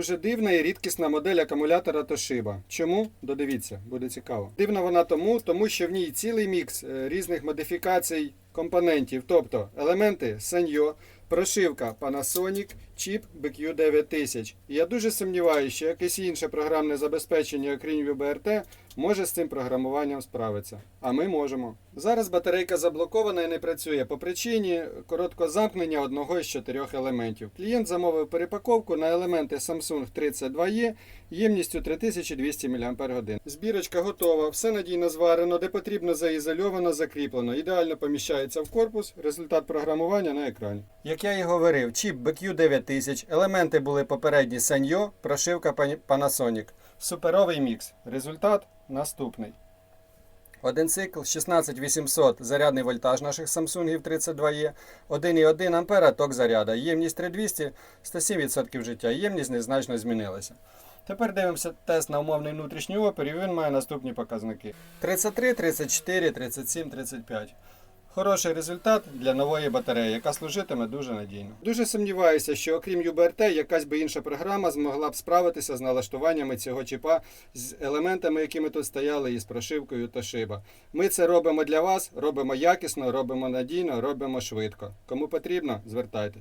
Дуже дивна і рідкісна модель акумулятора Toshiba. Чому? Додивіться, буде цікаво. Дивна вона тому, тому що в ній цілий мікс е, різних модифікацій компонентів, тобто елементи Sanyo, прошивка Panasonic, чіп BQ9000. Я дуже сумніваюся, що якесь інше програмне забезпечення, окрім UBRT, може з цим програмуванням справитися. А ми можемо. Зараз батарейка заблокована і не працює по причині короткого замкнення одного із чотирьох елементів. Клієнт замовив перепаковку на елементи Samsung 32E ємністю 3200 мАч. Збірочка готова, все надійно зварено, де потрібно заізольовано, закріплено. Ідеально поміщається в корпус. Результат програмування на екрані. Як я і говорив, чіп BQ9000, елементи були попередні Sanyo, прошивка Panasonic. Суперовий мікс. Результат наступний. Один цикл 16800 зарядний вольтаж наших Samsung 32E, 1,1 ампера ток заряда, ємність 3200, 107% життя, ємність незначно змінилася. Тепер дивимося тест на умовний внутрішній опір, і він має наступні показники: 33, 34, 37, 35. Хороший результат для нової батареї, яка служитиме дуже надійно. Дуже сумніваюся, що окрім UBRT, якась би інша програма змогла б справитися з налаштуваннями цього чіпа з елементами, які ми тут стояли, і з прошивкою шиба. Ми це робимо для вас, робимо якісно, робимо надійно, робимо швидко. Кому потрібно, звертайтесь.